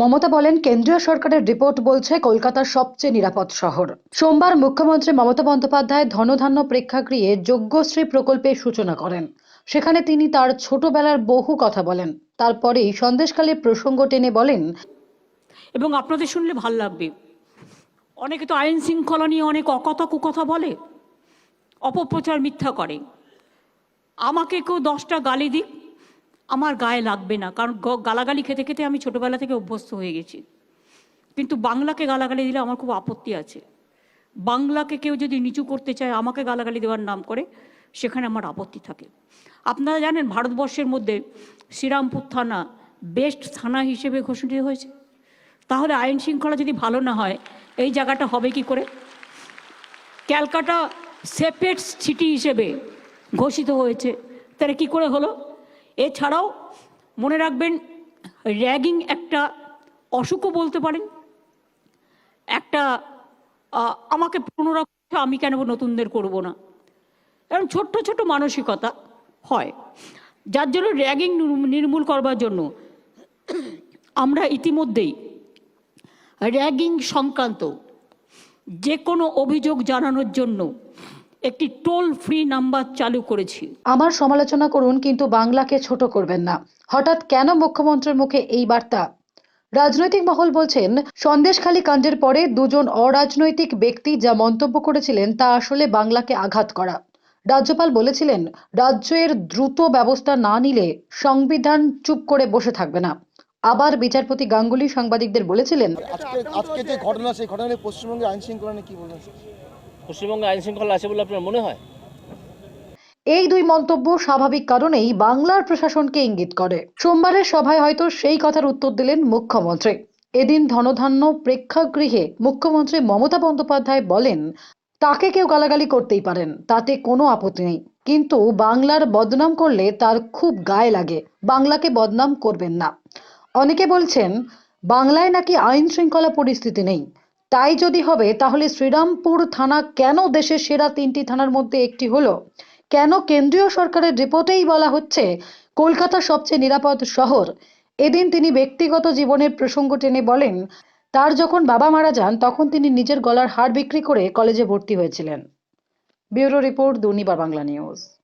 মমতা বলেন, কেন্দ্রীয় সরকারের রিপোর্ট বলছে কলকাতার সবচেয়ে নিরাপদ শহর। সোমবার মুখ্যমন্ত্রী মমতা বন্দ্যোপাধ্যায় ধনধান্য প্রেক্ষাগৃহে যজ্ঞশ্রী প্রকল্পের সূচনা করেন। সেখানে তিনি তার ছোটবেলার বহু কথা বলেন। তারপরেই সন্দেশকালের প্রসঙ্গ টেনে বলেন, এবং আপনাদের শুনলে ভালো লাগবে। অনেকে তো আইন শৃঙ্খলা নিয়ে অনেক অকথা কুকথা বলে, অপপ্রচার মিথ্যা করে। আমাকে কেউ দশটা গালি দিক আমার গায়ে লাগবে না, কারণ গালাগালি খেতে খেতে আমি ছোটোবেলা থেকে অভ্যস্ত হয়ে গেছি। কিন্তু বাংলাকে গালাগালি দিলে আমার খুব আপত্তি আছে। বাংলাকে কেউ যদি নিচু করতে চায়, আমাকে গালাগালি দেওয়ার নাম করে, সেখানে আমার আপত্তি থাকে। আপনারা জানেন, ভারতবর্ষের মধ্যে শ্রীরামপুর থানা বেস্ট থানা হিসেবে ঘোষিত হয়েছে। তাহলে আইন শৃঙ্খলা যদি ভালো না হয়, এই জায়গাটা হবে কি করে? ক্যালকাটা সেপারেট সিটি হিসেবে ঘোষিত হয়েছে। তাহলে কি করে হলো? এছাড়াও মনে রাখবেন, র্যাগিং একটা অসুখও বলতে পারেন। একটা আমাকে পুনরা আমি কেন নতুনদের করব না? এরকম ছোট্ট ছোট মানসিকতা হয়। যার জন্য র্যাগিং নির্মূল করবার জন্য আমরা ইতিমধ্যেই র্যাগিং সংক্রান্ত যে কোনো অভিযোগ জানানোর জন্য একটি টোল ফ্রি নাম্বার চালু করেছি। আমার সমালোচনা করুন কিন্তু বাংলাকে ছোট করবেন না। হঠাৎ কেন মুখ্যমন্ত্রীর মুখে এই বার্তা? রাজনৈতিক মহল বলছেন সন্দেশখালী কাণ্ডের পরে দুজন অরাজনৈতিক ব্যক্তি যা মন্তব্য করেছিলেন তা আসলে বাংলাকে আঘাত করা। রাজ্যপাল বলেছিলেন রাজ্যের দ্রুত ব্যবস্থা না নিলে সংবিধান চুপ করে বসে থাকবে না। আবার বিচারপতি গাঙ্গুলি সাংবাদিকদের বলেছিলেন আজকে আজকে যে ঘটনা সেই ঘটনা নিয়ে পশ্চিমবঙ্গের আইন শৃঙ্খলা নিয়ে কি বলবেন? পশ্চিমবঙ্গে আইন শৃঙ্খলা আছে বলে আপনার মনে হয়? এই দুই মন্তব্য স্বাভাবিক কারণেই বাংলার প্রশাসনকে ইঙ্গিত করে। সোমবারের সভায় হয়তো সেই কথার উত্তর দিলেন মুখ্যমন্ত্রী। এদিন ধনধান্য প্রেক্ষাগৃহে মুখ্যমন্ত্রী মমতা বন্দ্যোপাধ্যায় বলেন, তাকে কেউ গালাগালি করতেই পারেন, তাতে কোনো আপত্তি নেই। কিন্তু বাংলার বদনাম করলে তার খুব গায়ে লাগে, বাংলাকে বদনাম করবেন না। অনেকে বলছেন, বাংলায় নাকি আইন শৃঙ্খলা পরিস্থিতি নেই। তাই যদি হবে, তাহলে শ্রীরামপুর থানা কেন দেশের সেরা তিনটি থানার মধ্যে একটি হলো? কেন কেন্দ্রীয় সরকারের রিপোর্টেই বলা হচ্ছে, কলকাতা সবচেয়ে নিরাপদ শহর? এদিন তিনি ব্যক্তিগত জীবনের প্রসঙ্গ টেনে বলেন, তার যখন বাবা মারা যান, তখন তিনি নিজের গলার হার বিক্রি করে কলেজে ভর্তি হয়েছিলেন। Bureau report Durnibar Bangla news.